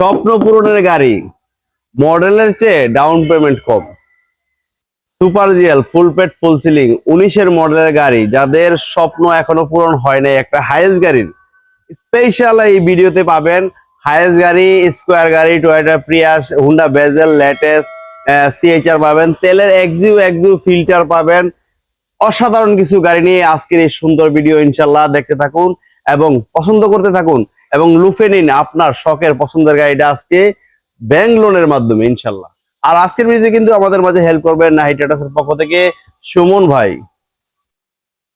স্বপ্ন পূরণের গাড়ি। মডেলের চেয়ে ডাউন পেমেন্ট কম। সুপার জিএল ফুল পেট ফুল সিলিং উনিশের মডেলের গাড়ি, যাদের স্বপ্ন এখনও পূরণ হয় নাই, একটা হাইয়েস্ট গাড়ির। স্পেশাল এই ভিডিওতে পাবেন হাইয়েস্ট গাড়ি স্কোয়ার গাড়ি Toyota Prius Honda Vezel latest CHR পাবেন, তেলের এক্সিউ একজিউ ফিল্টার পাবেন। অসাধারণ কিছু গাড়ি নিয়ে আজকের এই সুন্দর ভিডিও ইনশাল্লাহ দেখতে থাকুন এবং পছন্দ করতে থাকুন। এবং লুফে নিন আপনার শখের পছন্দের গাড়িটা আজকে ব্যাংক লোনের মাধ্যমে ইনশাল্লাহ। আর আজকের ভিডিওতে কিন্তু আমাদের মাঝে হেল্প করবেন নাহি টাটাসের পক্ষ থেকে সুমন ভাই।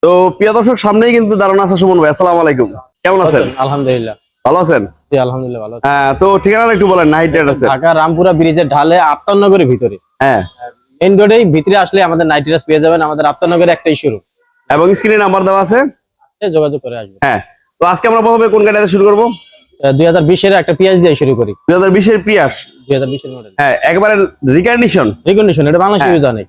তো প্রিয় দর্শক সামনেই কিন্তু দাঁড়ানো আছে সুমন ভাই। আসসালামু আলাইকুম। কেমন আছেন? আলহামদুলিল্লাহ। ভালো আছেন? জি আলহামদুলিল্লাহ ভালো আছি। হ্যাঁ তো ঠিকানাটা একটু বলেন নাহি টাটাসের ঢাকা রামপুরা ব্রিজের ঢালে আফতারনগরের ভিতরে। হ্যাঁ। মেইন রোডেই ভিতরে আসলে আমাদের নাইট রাইডার্স পেয়ে যাবেন আমাদের আফতারনগরে একটাই শুরু এবং স্ক্রিনে নাম্বার দেওয়া আছে? যোগাযোগ করে আসবেন। হ্যাঁ। তো আজকে আমরা প্রথমে কোন গাড়িতে শুরু করব? দুই হাজার বিশের একটা পিএইচ দিয়ে শুরু করি। দুই হাজার বিশের প্রিয়াস দুই হাজার বিশের মডেল হ্যাঁ একবারে রিকন্ডিশন রিকন্ডিশন এটা বাংলাদেশ হ্যাঁ। ইউজ অনেক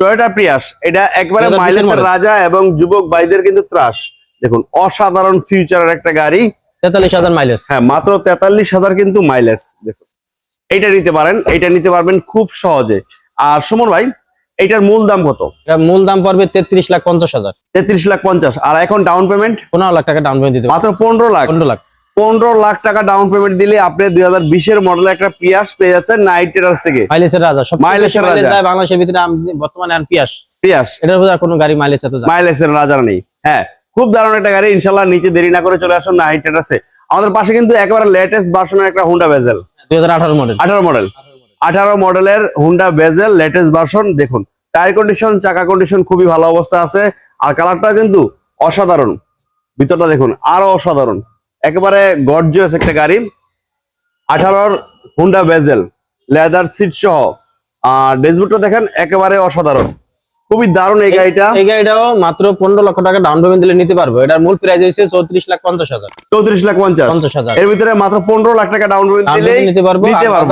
টয়োটা প্রিয়াস এটা একবারে মাইলেজের রাজা এবং যুবক ভাইদের কিন্তু ত্রাস। দেখুন অসাধারণ ফিউচারের একটা গাড়ি। তেতাল্লিশ হাজার মাইলেজ হ্যাঁ মাত্র তেতাল্লিশ হাজার কিন্তু মাইলেজ দেখুন। এইটা নিতে পারেন এইটা নিতে পারবেন খুব সহজে। আর সুমন ভাই এইটার মূল দাম কত? মূল দাম পড়বে তেত্রিশ লাখ পঞ্চাশ হাজার। তেত্রিশ লাখ পঞ্চাশ। আর এখন ডাউন পেমেন্ট পনেরো লাখ টাকা ডাউন পেমেন্ট দিতে মাত্র পনেরো লাখ। পনেরো লাখ। পনেরো লাখ টাকা ডাউন পেমেন্ট দিলে আপনি দুই হাজার বিশের মডেলের একটা পিয়াস পেয়ে যাচ্ছেন নাইট টেরাস থেকে। মাইলেজের রাজা। সব মাইলেজের রাজা। বাংলাদেশের ভিতরে বর্তমানে পিয়াস পিয়াস এটার ভিতরে কোনো গাড়ি মাইলেজ এত মাইলেজের রাজা নেই। হ্যাঁ খুব দারুণ একটা গাড়ি। ইনশাল্লাহ নিচে দেরি না করে চলে আসুন নাইট টেরাসে আমাদের পাশে কিন্তু একেবারে লেটেস্ট ভার্সনের একটা হুন্ডা বেজেল দুই হাজার আঠারো মডেল আঠারো মডেল আঠারো মডেলের হুন্ডা বেজেল লেটেস্ট ভার্সন দেখুন। টায়ার কন্ডিশন চাকা কন্ডিশন খুবই ভালো অবস্থা আছে। আর কালারটা কিন্তু অসাধারণ। ভিতরটা দেখুন, আরও অসাধারণ। একেবারে গর্জিয়াস একটা গাড়ি। আঠারোর হুন্ডা বেজেল লেদার সিট সহ। আর ডেসবুটটা দেখেন, একেবারে অসাধারণ। খুবই দারুণ এই গাড়িটা। এই গাড়িটাও মাত্র পনেরো লক্ষ টাকা ডাউন পেমেন্ট দিলে নিতে পারব। এটার মূল প্রাইস হয়েছে চৌত্রিশ লাখ পঞ্চাশ হাজার। চৌত্রিশ লাখ পঞ্চাশ। পঞ্চাশ হাজার। এর ভিতরে মাত্র পনেরো লাখ টাকা ডাউন পেমেন্ট payment নিতে পারব।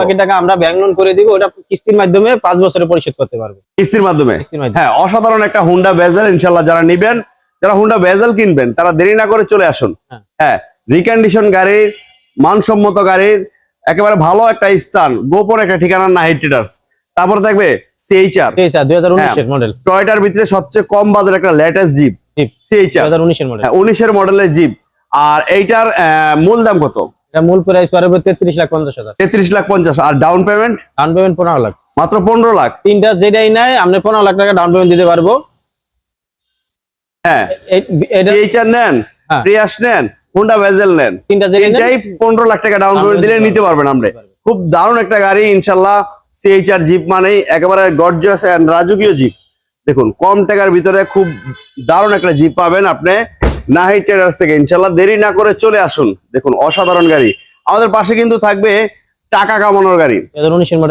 বাকি টাকা আমরা ব্যাংক লোন করে দিব ওটা কিস্তির মাধ্যমে পাঁচ বছরে পরিশোধ করতে পারব। কিস্তির মাধ্যমে? হ্যাঁ অসাধারণ একটা হুন্ডা বেজেল ইনশাল্লাহ যারা নিবেন যারা হুন্ডা বেজেল কিনবেন তারা দেরি না করে চলে আসুন। হ্যাঁ। হ্যাঁ রিকন্ডিশন গাড়ির মানসম্মত গাড়ির একেবারে ভালো একটা স্থান গোপন একটা ঠিকানা নাইট ট্রেডার্স তারপর থাকবে সিএইচআর দুই হাজার হ্যাঁ। মডেল টয়টার ভিতরে সবচেয়ে কম বাজার একটা লেটেস্ট জিপ সিএইচআর হাজার উনিশের মডেল উনিশের মডেলের জিপ আর এইটার মূল দাম কত? এটা মূল প্রাইস পারবে তেত্রিশ লাখ পঞ্চাশ হাজার। তেত্রিশ লাখ পঞ্চাশ। আর ডাউন পেমেন্ট ডাউন পেমেন্ট পনেরো লাখ। মাত্র পনেরো লাখ। তিনটা যেটাই নেয় আমরা পনেরো লাখ টাকা ডাউন পেমেন্ট দিতে পারব। হ্যাঁ সিএইচআর নেন। প্রিয়াস নেন হুন্ডা ভেজেল নেন। তিনটা যেটাই নেয় এটাই পনেরো লাখ টাকা ডাউন পেমেন্ট দিলে নিতে পারবেন আমরা। খুব দারুণ একটা গাড়ি ইনশাল্লাহ সিএইচআর জিপ মানেই একেবারে গর্জিয়াস এন্ড রাজকীয় জিপ দেখুন কম টাকার ভিতরে খুব দারুণ একটা জিপ পাবেন আপনি নাহি টেরাস থেকে। ইনশাল্লাহ দেরি না করে চলে আসুন। দেখুন অসাধারণ গাড়ি। আমাদের পাশে কিন্তু থাকবে টাকা কামানোর গাড়ি।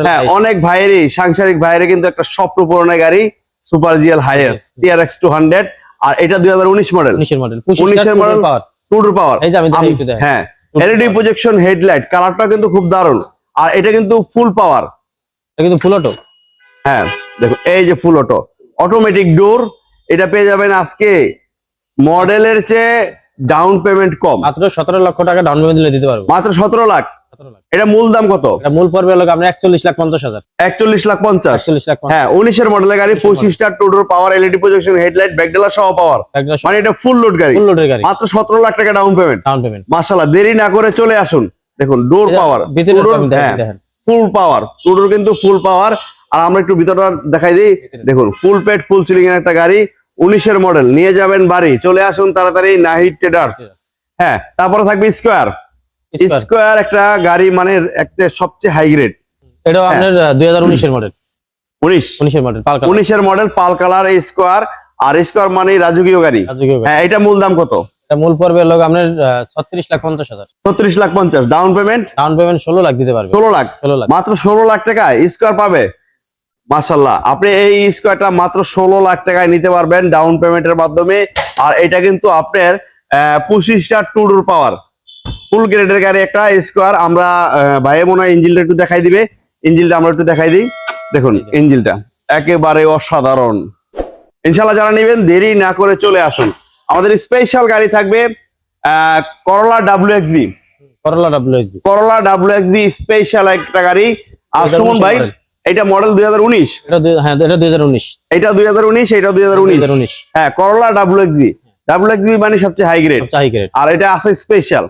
হ্যাঁ অনেক ভাইয়েরই সাংসারিক ভাইয়ের কিন্তু একটা স্বপ্ন পূরণের গাড়ি super GL Hiace TRX two hundred আর এটা দুই হাজার উনিশ মডেল উনিশের মডেল টুডুর পাওয়ার। হ্যাঁ এলইডি প্রজেকশন হেডলাইট কালারটা কিন্তু খুব দারুণ। আর এটা কিন্তু ফুল পাওয়ার কিন্তু ফুল অটো হ্যাঁ দেখো এই যে ফুল অটো অটোমেটিক ডোর এটা পেয়ে যাবেন আজকে মডেলের চেয়ে ডাউন পেমেন্ট কম। মাত্র সতেরো লক্ষ টাকা ডাউন পেমেন্ট দিলে দিতে পারব। মাত্র সতেরো লাখ। এটা মূল দাম কত? এটা মূল পর্বে হলো আমরা একচল্লিশ লাখ পঞ্চাশ হাজার। একচল্লিশ লাখ পঞ্চাশ। একচল্লিশ লাখ হ্যাঁ উনিশের মডেলের গাড়ি 19 পঁচিশটা টোটোর পাওয়ার এলইডি প্রজেকশন হেডলাইট ব্যাকডেলা সহ পাওয়ার মানে এটা ফুল লোড গাড়ি। ফুল লোডের গাড়ি। মাত্র সতেরো লাখ টাকা ডাউন পেমেন্ট ডাউন পেমেন্ট মাসাল্লাহ দেরি না করে চলে আসুন। দেখুন ডোর পাওয়ার ভিতরে। দেখেন। ফুল পাওয়ার টুডোর কিন্তু ফুল পাওয়ার আর আমরা একটু ভিতরটা দেখাই দিই। দেখুন ফুল পেট ফুল সিলিং এর একটা গাড়ি উনিশের মডেল নিয়ে যাবেন বাড়ি। চলে আসুন তাড়াতাড়ি নাহিদ ট্রেডার্স হ্যাঁ তারপরে থাকবে স্কোয়ার স্কোয়ার একটা গাড়ি মানে একটা সবচেয়ে হাই গ্রেড আপনার দুই হাজার উনিশের মডেল উনিশ। উনিশের মডেল পালকা উনিশের মডেল পাল কালার স্কোয়ার আর স্কোয়ার মানে রাজকীয় গাড়ি। হ্যাঁ এটা মূল দাম কত? এটা মূল পর্বে হলো আপনার ছত্রিশ লাখ পঞ্চাশ হাজার। ছত্রিশ লাখ পঞ্চাশ। ডাউন পেমেন্ট ডাউন পেমেন্ট ষোলো লাখ দিতে পারবে। ষোলো লাখ। ষোলো লাখ। মাত্র ষোলো লাখ টাকা স্কোয়ার পাবে। মাসাল্লাহ আপনি এই স্কোয়ারটা মাত্র ষোলো লাখ টাকায় নিতে পারবেন ডাউন পেমেন্টের মাধ্যমে। আর এটা কিন্তু আপনার পঁচিশটা টুডুর পাওয়ার ফুল গ্রেডের গাড়ি একটা স্কোয়ার আমরা ভাইয়ে মনে হয় ইঞ্জিনটা একটু দেখাই দিবে। ইঞ্জিনটা আমরা একটু দেখাই দিই। দেখুন ইঞ্জিনটা একেবারে অসাধারণ। ইনশাল্লাহ যারা নেবেন দেরি না করে চলে আসুন। আমাদের স্পেশাল গাড়ি থাকবে করলা ডাব্লিউ এক্সবি করলা ডাব্লিউএসবি করলা ডাব্লিউ এক্সবি স্পেশাল একটা গাড়ি। আর সুমন ভাই এটা মডেল দুই হাজার উনিশ। এটা দুই- হ্যাঁ এটা দুই হাজার উনিশ। এটা দুই হাজার উনিশ এটা দুই হাজার উনিশ। হ্যাঁ করলা ডাব্লিউ এক্সবি ডাব্লিউ এক্সবি মানে সবচেয়ে হাই গ্রেড আর এটা আছে স্পেশাল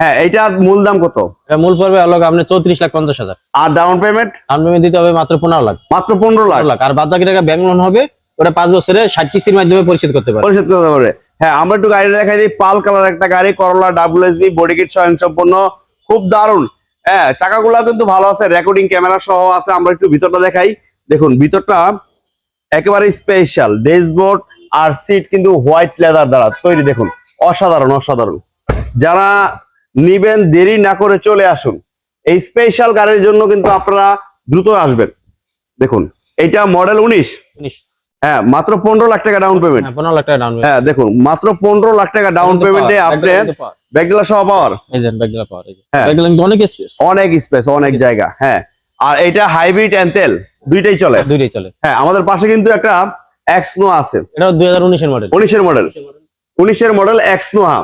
হ্যাঁ এটা মূল দাম কত? মূল পড়বে হলো আপনি চৌত্রিশ লাখ পঞ্চাশ হাজার। আর ডাউন পেমেন্ট ডাউন পেমেন্ট দিতে হবে মাত্র পনেরো লাখ। মাত্র পনেরো লাখ। লাখ। আর বাদ বাকি টাকা ব্যাংক লোন হবে ওটা পাঁচ বছরে ষাট কিস্তির মাধ্যমে পরিশোধ করতে পরিশোধ করতে পারবে। হ্যাঁ আমরা একটু গাড়িটা দেখাই দিই। পাল কালার একটা গাড়ি করলা ডাব্লিউ এসবি বডি কিট স্বয়ং সম্পন্ন খুব দারুণ। হ্যাঁ চাকাগুলো কিন্তু ভালো আছে রেকর্ডিং ক্যামেরা সহ আছে, আমরা একটু ভিতরটা দেখাই। দেখুন, ভিতরটা একেবারে স্পেশাল ড্যাশবোর্ড আর সিট কিন্তু হোয়াইট লেদার দ্বারা তৈরি, দেখুন। অসাধারণ অসাধারণ। যারা নিবেন, দেরি না করে চলে আসুন। এই স্পেশাল গাড়ির জন্য কিন্তু আপনারা দ্রুত আসবেন। দেখুন, এটা মডেল উনিশ। উনিশ। হ্যাঁ মাত্র পনেরো লাখ টাকা ডাউন পেমেন্ট হ্যাঁ পনেরো লাখ টাকা ডাউন হ্যাঁ দেখুন মাত্র পনেরো লাখ টাকা ডাউন পেমেন্টে আপনি ব্যাগগুলো সহ পাওয়ার? হ্যাঁ। অনেক স্পেস অনেক স্পেস অনেক জায়গা হ্যাঁ। আর এটা হাইব্রিড এন্ড তেল দুইটাই চলে। দুইটাই চলে। হ্যাঁ আমাদের পাশে কিন্তু একটা এক্স নো আছে। এটা দুই হাজার উনিশের মডেল উনিশের মডেল উনিশের মডেল এক্স নোহা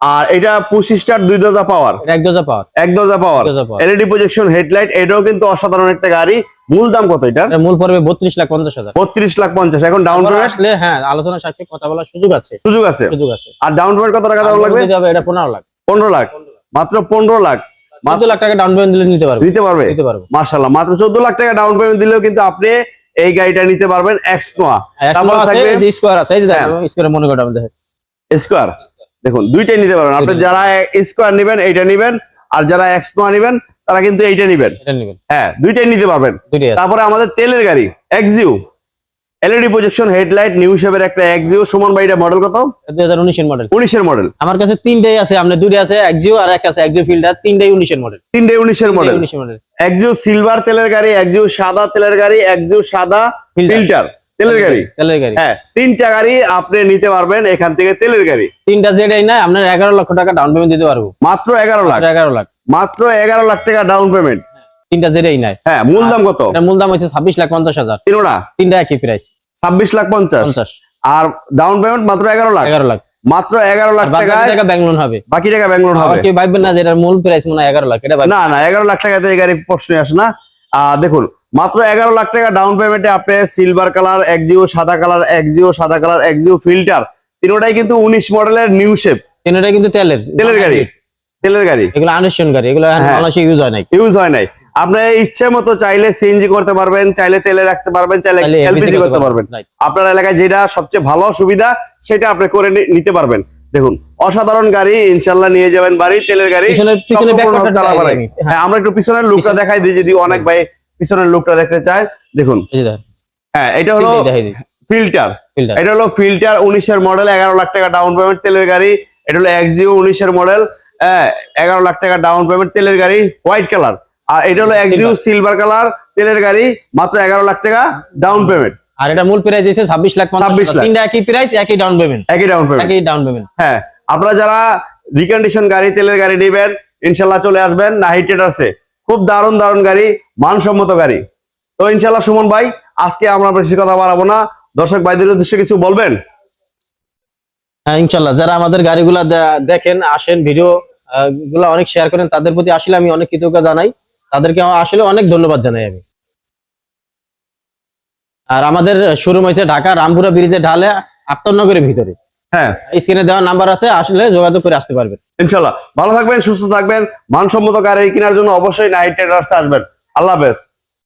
আর এটা পঁচিশ স্টার দুই দরজা পাওয়ার। এক দোজা পাওয়ার। এক দরজা পাওয়ার। এলইডি প্রজেকশন হেডলাইট এটাও কিন্তু অসাধারণ একটা গাড়ি। মূল দাম কত এটা মূল পড়বে বত্রিশ লাখ পঞ্চাশ হাজার। বত্রিশ লাখ পঞ্চাশ। এখন ডাউন পেমেন্ট আসলে হ্যাঁ আলোচনা সাক্ষী কথা বলার সুযোগ আছে। সুযোগ আছে? সুযোগ আছে। আর ডাউন পেমেন্ট কত টাকা দেওয়া লাগবে? এটা পনেরো লাখ। পনেরো লাখ। মাত্র পনেরো লাখ। চোদ্দ লাখ টাকা ডাউন পেমেন্ট দিলে নিতে পারবে। নিতে পারবে? নিতে পারবে। মার্শাল্লাহ মাত্র চোদ্দ লাখ টাকা ডাউন পেমেন্ট দিলেও কিন্তু আপনি এই গাড়িটা নিতে পারবেন এক্স নোয়া এখনও থাকবে- যে স্কোয়ার আছে এই যে হ্যাঁ। দেখেন স্কোয়ার মনে করেন আমাদের। স্কোয়ার দেখুন দুইটাই নিতে পারবেন। আপনি যারা স্কোয়ার নিবেন এইটা নিবেন। আর যারা এক্স নোয়া নিবেন তারা কিন্তু এইটা নিবেন। হ্যাঁ দুইটাই নিতে পারবেন। তারপরে আমাদের তেলের গাড়ি Axio LED projection headlight new শেপের একটা এক্সিউ সুমন ভাই মডেল কত? মডেল মডেল আমার কাছে তিনটাই আছে দুইটা আছে আর একটা আছে ফিল্ডার তিনটাই উনিশের মডেল সিলভার তেলের গাড়ি এক্সিউ সাদা তেলের গাড়ি সাদা ফিল্টার তেলের গাড়ি? তেলের গাড়ি। হ্যাঁ তিনটা গাড়ি আপনি নিতে পারবেন এখান থেকে তেলের গাড়ি। তিনটা যেটাই না আপনার এগারো লক্ষ টাকা ডাউন পেমেন্ট দিতে পারব। মাত্র এগারো লাখ। এগারো লাখ। মাত্র এগারো লাখ টাকা ডাউন পেমেন্ট তিনটা যেটাই নাই। হ্যাঁ মূল দাম কত? মূল দাম হচ্ছে ছাব্বিশ লাখ পঞ্চাশ হাজার। তিনোটা? তিনটা একই প্রাইস ছাব্বিশ লাখ পঞ্চাশ। আর ডাউন পেমেন্ট মাত্র এগারো লাখ? এগারো লাখ। মাত্র এগারো লাখ টাকা ব্যাংক লোন হবে। বাকি টাকা আবার হবে। কেউ ভাববেন না যে এটার মূল প্রাইস মনে হয় এগারো লাখ এটা না না এগারো লাখ টাকাতে এই গাড়ি প্রশ্নই আসে না। দেখুন মাত্র এগারো লাখ টাকা ডাউন পেমেন্টে আপনি সিলভার কালার একজিও সাদা কালার একজিও সাদা কালার একজিও ফিল্টার তিনোটাই কিন্তু উনিশ মডেলের নিউ শেপ তিনটাই কিন্তু তেলের। তেলের গাড়ি। তেলের গাড়ি। এগুলো আনুষ্ঠান গাড়ি এগুলো হ্যাঁ। ইউজ হয় নাই। ইউজ হয় নাই। আপনি ইচ্ছে মতো চাইলে সিএনজি করতে পারবেন চাইলে তেলে রাখতে পারবেন চাইলে এলপিজি করতে পারবেন। আপনার এলাকায় যেটা সবচেয়ে ভালো সুবিধা সেটা আপনি করে নিতে পারবেন। দেখুন অসাধারণ গাড়ি ইনশাল্লাহ নিয়ে যাবেন বাড়ি তেলের গাড়ি। আমি। হ্যাঁ। আমরা একটু পিছনের লুকটা দেখাই দিই যদি অনেক ভাই পিছনের লুকটা দেখতে চায় দেখুন। হ্যাঁ এটা হলো ফিল্টার এটা হলো ফিল্টার উনিশের মডেল এগারো লাখ টাকা ডাউন পেমেন্ট তেলের গাড়ি। এটা হলো এক্সিও উনিশের মডেল এগারো লাখ টাকা ডাউন পেমেন্ট তেলের গাড়ি হোয়াইট কালার আর এটা হলো এক্সিও সিলভার কালার তেলের গাড়ি মাত্র এগারো লাখ টাকা ডাউন পেমেন্ট আর এটা মূল প্রাইস হচ্ছে ছাব্বিশ লাখ পঞ্চাশ 26 হাজার। লাখ। তিনটা একই প্রাইস একই ডাউন পেমেন্ট একই ডাউন পেমেন্ট একই ডাউন পেমেন্ট হ্যাঁ আপনারা যারা রিকন্ডিশন গাড়ি তেলের গাড়ি নেবেন ইনশাল্লাহ চলে আসবেন। নাহি আছে খুব দারুণ দারুণ গাড়ি, মানসম্মত গাড়ি। তো ইনশাল্লাহ সুমন ভাই, আজকে আমরা বেশি কথা বাড়াবো না। দর্শক ভাইদের উদ্দেশ্যে কিছু বলবেন? হ্যাঁ ইনশাল্লাহ যারা আমাদের গাড়িগুলা দেখেন, আসেন, ভিডিও গুলা অনেক শেয়ার করেন, তাদের প্রতি আসলে আমি অনেক কৃতজ্ঞতা জানাই। তাদেরকে আসলে অনেক ধন্যবাদ জানাই আমি। আর আমাদের শোরুম হয়েছে ঢাকা রামপুরা ব্রিজে ঢালে আত্মনগরের ভিতরে। হ্যাঁ। স্ক্রিনে দেওয়া নাম্বার আছে আসলে যোগাযোগ করে আসতে পারবেন। ইনশাল্লাহ। ভালো থাকবেন সুস্থ থাকবেন। মানসম্মত গাড়ি কেনার জন্য অবশ্যই নাইট ট্রেডার্স আসবেন। আল্লাহ হাফেজ।